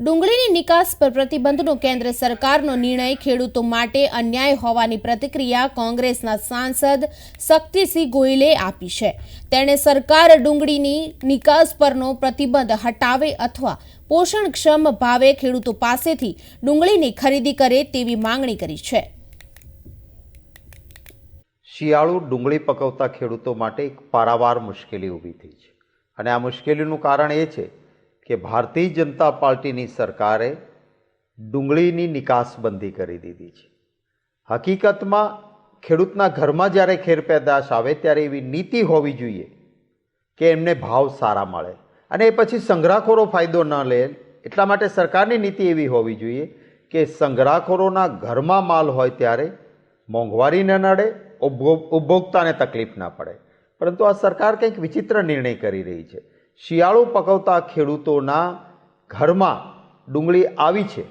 ડુંગળીની નિકાસ પર પ્રતિબંધનો કેન્દ્ર સરકારનો નિર્ણય ખેડૂતો માટે અન્યાય હોવાની પ્રતિક્રિયા કોંગ્રેસના સાંસદ શક્તિસિંહ ગોયલે આપી છે. તેણે સરકાર ડુંગળીની નિકાસ પરનો પ્રતિબંધ હટાવે અથવા પોષણક્ષમ ભાવે ખેડૂતો પાસેથી ડુંગળીની ખરીદી કરે તેવી માંગણી કરી છે. શિયાળુ ડુંગળી પકવતા ખેડૂતો માટે એક પારાવાર મુશ્કેલી ઊભી થઈ છે. અને આ મુશ્કેલીનું કારણ એ છે કે ભારતીય જનતા પાર્ટીની સરકારે ડુંગળીની નિકાસબંધી કરી દીધી છે. હકીકતમાં ખેડૂતના ઘરમાં જ્યારે ખેર પેદાશ આવે ત્યારે એવી નીતિ હોવી જોઈએ કે એમને ભાવ સારા મળે અને એ પછી સંગ્રહખોરો ફાયદો ન લે. એટલા માટે સરકારની નીતિ એવી હોવી જોઈએ કે સંગ્રહખોરોના ઘરમાં માલ હોય ત્યારે મોંઘવારી ન નડે ઉપભો- ઉપભોક્તાને તકલીફ ના પડે. પરંતુ આ સરકાર કંઈક વિચિત્ર નિર્ણય કરી રહી છે. શિયાળુ પકવતા ખેડૂતોના ઘરમાં ડુંગળી આવી છે.